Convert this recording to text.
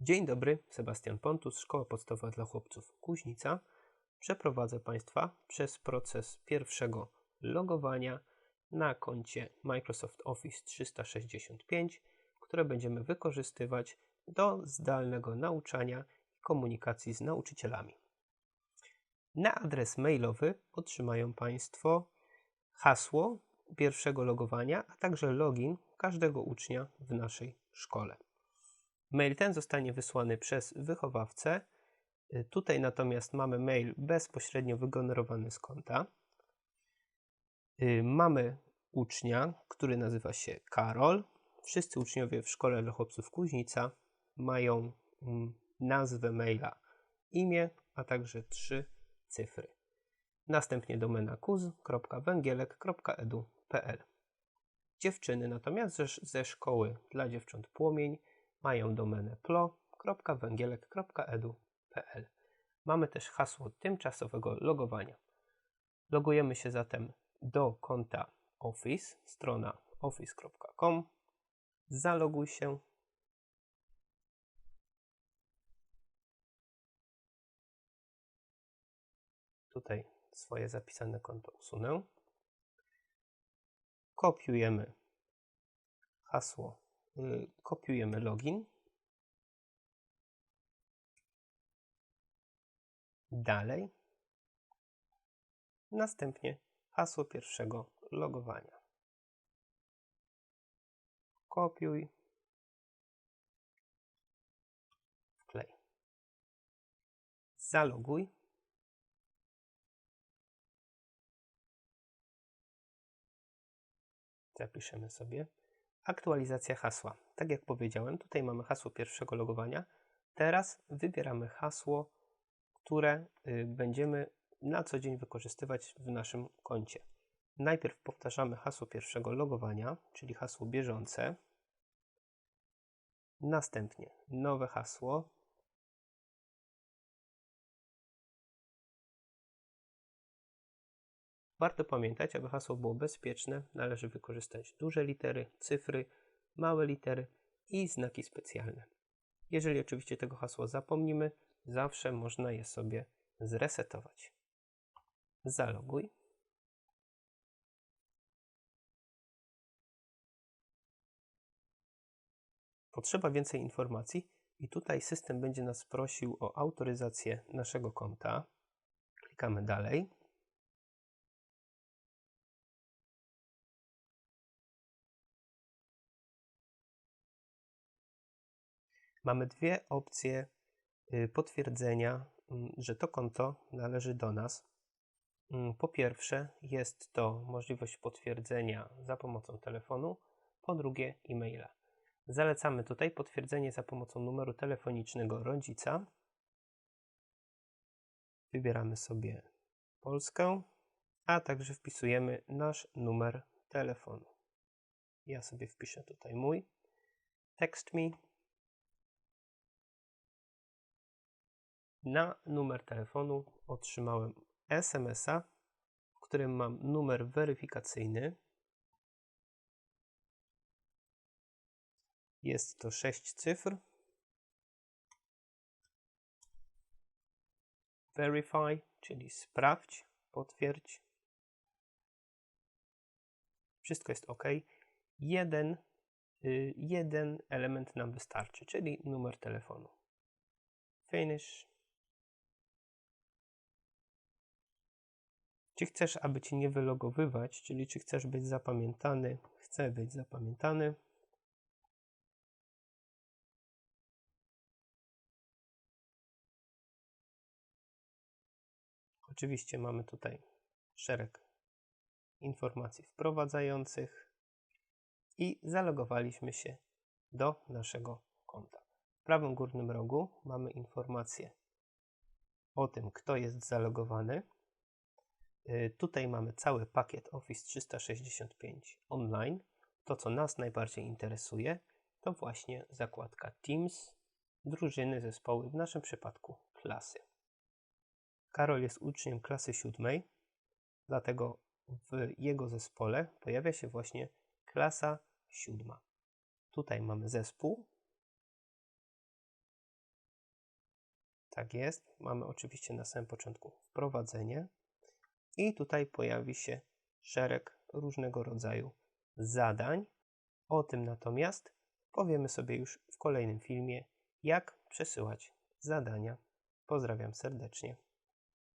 Dzień dobry, Sebastian Pontus, Szkoła Podstawowa dla Chłopców Kuźnica. Przeprowadzę Państwa przez proces pierwszego logowania na koncie Microsoft Office 365, które będziemy wykorzystywać do zdalnego nauczania i komunikacji z nauczycielami. Na adres mailowy otrzymają Państwo hasło pierwszego logowania, a także login każdego ucznia w naszej szkole. Mail ten zostanie wysłany przez wychowawcę. Y, Tutaj natomiast mamy mail bezpośrednio wygenerowany z konta. Y, Mamy ucznia, który nazywa się Karol. Wszyscy uczniowie w szkole dla chłopców Kuźnica mają mm, nazwę maila, imię, a także trzy cyfry. Następnie domena kuz.węgielek.edu.pl Dziewczyny natomiast ze szkoły dla dziewcząt Płomień mają domenę plo.węgielek.edu.pl. Mamy też hasło tymczasowego logowania. Logujemy się zatem do konta Office, strona office.com. Zaloguj się. Tutaj swoje zapisane konto usunę. Kopiujemy hasło, kopiujemy login. Dalej. Następnie hasło pierwszego logowania. Kopiuj. Wklej. Zaloguj. Zapiszemy sobie. Aktualizacja hasła. Tak jak powiedziałem, tutaj mamy hasło pierwszego logowania. Teraz wybieramy hasło, które y, będziemy na co dzień wykorzystywać w naszym koncie. Najpierw powtarzamy hasło pierwszego logowania, czyli hasło bieżące. Następnie nowe hasło. Warto pamiętać, aby hasło było bezpieczne, należy wykorzystać duże litery, cyfry, małe litery i znaki specjalne. Jeżeli oczywiście tego hasła zapomnimy, zawsze można je sobie zresetować. Zaloguj. Potrzeba więcej informacji i tutaj system będzie nas prosił o autoryzację naszego konta. Klikamy dalej. Mamy dwie opcje y, potwierdzenia, mm, że to konto należy do nas. Mm, Po pierwsze, jest to możliwość potwierdzenia za pomocą telefonu, po drugie, e-maila. Zalecamy tutaj potwierdzenie za pomocą numeru telefonicznego rodzica. Wybieramy sobie Polskę, a także wpisujemy nasz numer telefonu. Ja sobie wpiszę tutaj mój. Text me. Na numer telefonu otrzymałem SMS-a, w którym mam numer weryfikacyjny. Jest to 6 cyfr. Verify, czyli sprawdź, potwierdź. Wszystko jest ok. Jeden, y, jeden element nam wystarczy, czyli numer telefonu. Finish. Czy chcesz, aby Cię nie wylogowywać, czyli czy chcesz być zapamiętany? Chcę być zapamiętany. Oczywiście mamy tutaj szereg informacji wprowadzających i zalogowaliśmy się do naszego konta. W prawym górnym rogu mamy informację o tym, kto jest zalogowany. Y, Tutaj mamy cały pakiet Office 365 online. To, co nas najbardziej interesuje, to właśnie zakładka Teams, drużyny, zespoły, w naszym przypadku klasy. Karol jest uczniem klasy siódmej, dlatego w jego zespole pojawia się właśnie klasa siódma. Tutaj mamy zespół, Tak jest. Mamy oczywiście na samym początku wprowadzenie i tutaj pojawi się szereg różnego rodzaju zadań. O tym natomiast powiemy sobie już w kolejnym filmie, jak przesyłać zadania. Pozdrawiam serdecznie.